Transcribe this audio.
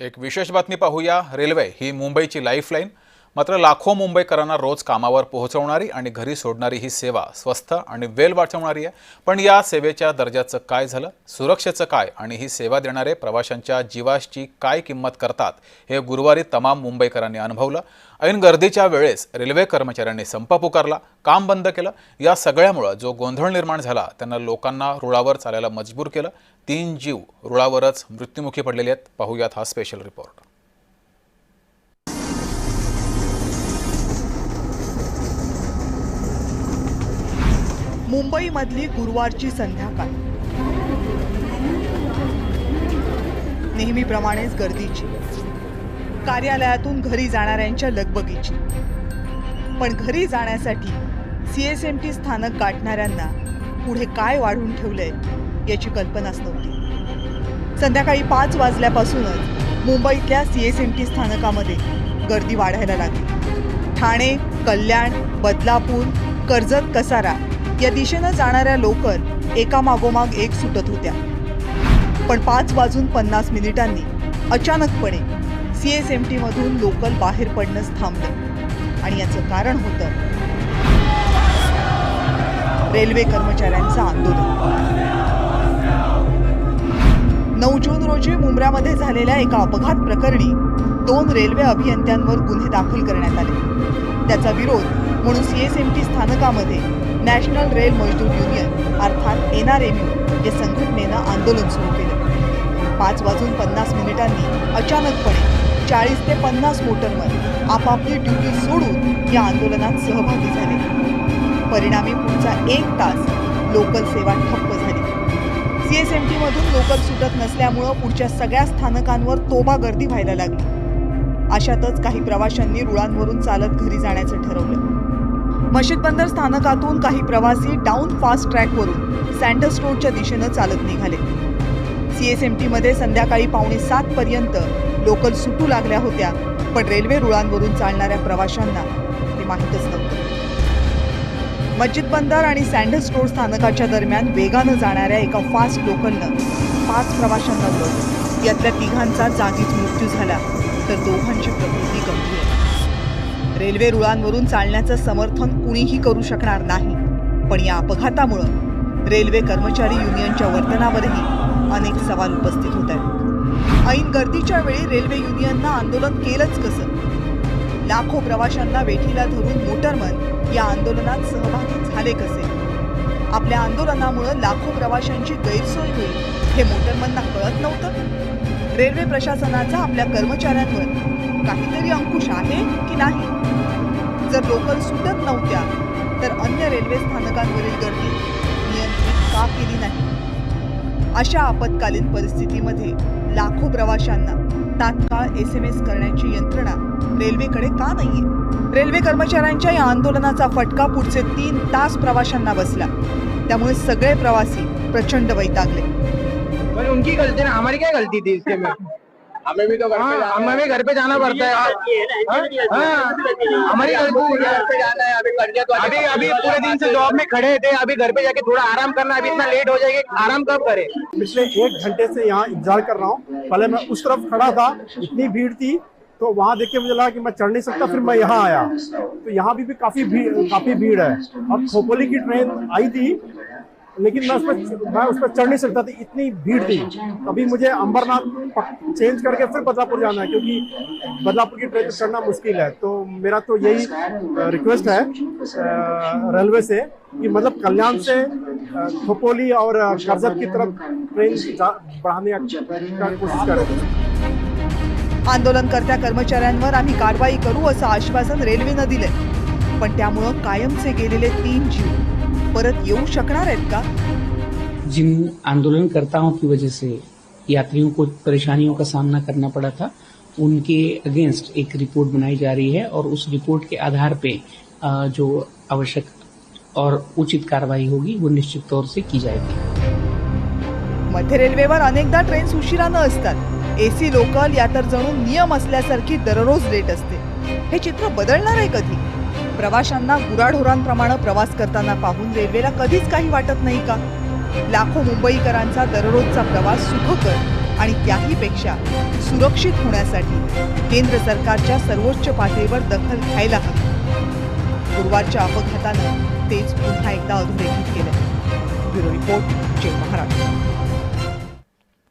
एक विशेष बातमी पाहूया. रेल्वे ही मुंबईची लाईफलाईन मात्र लाखो मुंबईकरांना रोज कामावर पोहोचवणारी आणि घरी सोडणारी ही सेवा स्वस्त आणि वेल वाचवणारी आहे. पण या सेवेच्या दर्जाचं काय झालं? सुरक्षेचं काय? आणि ही सेवा देणारे प्रवाशांच्या जीवाची काय किंमत करतात? हे गुरुवारी तमाम मुंबईकरांनी अनुभवलं. ऐन गर्दीच्या वेळेस रेल्वे कर्मचाऱ्यांनी संप पुकारला काम बंद केलं. या सगळ्यामुळं जो गोंधळ निर्माण झाला त्यांना लोकांना रुळावर चालायला मजबूर केलं. तीन जीव रुळावरच मृत्युमुखी पडलेले आहेत. पाहूयात हा स्पेशल रिपोर्ट मुंबईमधली गुरुवारची संध्याकाळ. नेहमीप्रमाणेच गर्दीची. कार्यालयातून घरी जाणाऱ्यांच्या लगबगीची. पण घरी जाण्यासाठी सी एस एम टी स्थानक गाठणाऱ्यांना पुढे काय वाढून ठेवलंय? याची कल्पनाच नव्हती. संध्याकाळी पाच वाजल्यापासूनच मुंबईतल्या सी एस एम टी स्थानकामध्ये गर्दी वाढायला लागली. ठाणे कल्याण बदलापूर कर्जत कसारा या दिशेनं जाणाऱ्या लोकर एका मागोमाग एक सुटत होत्या. पण पाच वाजून पन्नास मिनिटांनी अचानकपणे सी एस एम टीमधून लोकल बाहेर पडणंच थांबलं. आणि याचं कारण होतं रेल्वे कर्मचाऱ्यांचं आंदोलन. नऊ जून रोजी मुंब्र्यामध्ये झालेल्या एका अपघात प्रकरणी दोन रेल्वे अभियंत्यांवर गुन्हे दाखल करण्यात आले. त्याचा विरोध म्हणून सीएसएमटी स्थानकामध्ये नॅशनल रेल मजदूर युनियन अर्थात एन आर एम यू या संघटनेनं आंदोलन सुरू केलं. पाच वाजून पन्नास मिनिटांनी अचानकपणे चाळीस ते पन्नास मोटरमन आपापली ड्युटी सोडून या आंदोलनात सहभागी झाले. परिणामी पुढचा एक तास लोकल सेवा ठप्प झाली. सीएसएमटी मधून लोकल सुटत नसल्यामुळं पुढच्या सगळ्या स्थानकांवर तोबा गर्दी व्हायला लागली. अशातच काही प्रवाशांनी रुळांवरून चालत घरी जाण्याचं ठरवलं. मशीद बंदर स्थानकातून काही प्रवासी डाऊन फास्ट ट्रॅकवरून सँडस रोडच्या दिशेनं चालत निघाले. सीएसएमटी मध्ये संध्याकाळी पावणे सात पर्यंत लोकल सुटू लागल्या होत्या पण रेल्वे रुळांवरून चालणाऱ्या प्रवाशांना ते माहीतच नव्हतं. मस्जिद बंदर आणि सँडल्स रोड स्थानकाच्या दरम्यान वेगानं जाणाऱ्या एका फास्ट लोकलनं पाच प्रवाशांना उडवलं यातल्या तिघांचा जागीच मृत्यू झाला तर दोघांची प्रकृती गंभीर रेल्वे रुळांवरून चालण्याचं समर्थन कुणीही करू शकणार नाही पण या अपघातामुळं रेल्वे कर्मचारी युनियनच्या वर्तनावरही अनेक सवाल उपस्थित होत आहेत. ऐन गर्दीच्या वेळी रेल्वे युनियननं आंदोलन केलंच कसं? लाखो प्रवाशांना वेठीला धरून मोटरमन या आंदोलनात सहभागी झाले कसे? आपल्या आंदोलनामुळे लाखो प्रवाशांची गैरसोय होईल हे मोटरमनना कळत नव्हतं. रेल्वे प्रशासनाचा आपल्या कर्मचाऱ्यांवर काहीतरी अंकुश आहे की नाही? जर लोकल सुटत नव्हत्या तर अन्य रेल्वे स्थानकांवरील गर्दी नियंत्रित का केली नाही? अशा आपत्कालीन परिस्थितीमध्ये लाखो प्रवाशांना तात्काळ एस एम एस करण्याची यंत्रणा रेल्वेकडे का नाहीये? रेल्वे कर्मचाऱ्यांच्या या आंदोलनाचा फटका पुढचे तीन तास प्रवाशांना बसला. त्यामुळे सगळे प्रवासी प्रचंड वैतागले. उनकी गलती ना हमारी क्या गलती थी इसके में हमें भी तो घर पे हाँ, जाना हमें भी घर पे जाना पड़ता है। हाँ, हाँ, हमारी घर पे जाना है। अभी अभी अभी पूरे दिन से जॉब में खड़े थे अभी घर पे जाके थोड़ा आराम करना अभी इतना लेट हो जाएगा आराम कब करे? पिछले एक घंटे से यहाँ इंतज़ार कर रहा हूँ। पहले मैं उस तरफ़ खड़ा था इतनी भीड़ थी तो वहाँ देख के मुझे लगा कि मैं चढ़ नहीं सकता फिर मैं यहाँ आया। तो यहाँ भी, भी काफ़ी भीड़ काफ़ी भीड़ है। अब खोपोली की ट्रेन आई थी लेकिन मैं उस पर मैं उस पर चढ़ नहीं सकता था इतनी भीड़ थी। अभी मुझे अंबरनाथ चेंज करके फिर बदलापुर जाना है क्योंकि बदलापुर की ट्रेन चढ़ना मुश्किल है। तो मेरा तो यही रिक्वेस्ट है रेलवे से कि मतलब कल्याण से अ, खोपोली और अ, कर्जत की तरफ ट्रेन जा- बढ़ाने का कोशिश करें। आंदोलनकर्त्या कर्मचाऱ्यांवर आम्ही कारवाई करू असं आश्वासन रेल्वेनं दिलंय. पण त्यामुळं कायमचे गेलेले तीन जीव परत येऊ शकणार आहेत का? जिन आंदोलनकर्ताओं की वजह से यात्रियों को परेशानियों का सामना करना पड़ा था उनके अगेंस्ट एक रिपोर्ट बनाई जा रही है और उस रिपोर्ट के आधार पे जो आवश्यक और उचित कार्रवाई होगी वो निश्चित तौर से की जाएगी। मध्य रेल्वेवर अनेकदा ट्रेन्स उशिरानं असतात. एसी लोकल या तर जणू नियम असल्यासारखी दररोज लेट असते. हे चित्र बदलणार आहे कधी? प्रवाशांना गुराढोरांप्रमाणे प्रवास करताना पाहून रेल्वेला कधीच काही वाटत नाही का? लाखो मुंबईकरांचा दररोजचा प्रवास सुखकर आणि त्याहीपेक्षा सुरक्षित होण्यासाठी केंद्र सरकारच्या सर्वोच्च पातळीवर दखल घ्यायला हवी. गुरुवारच्या अपघातानं तेच पुन्हा एकदा अधोरेखित केलं. ब्युरो रिपोर्ट जय महाराष्ट्र.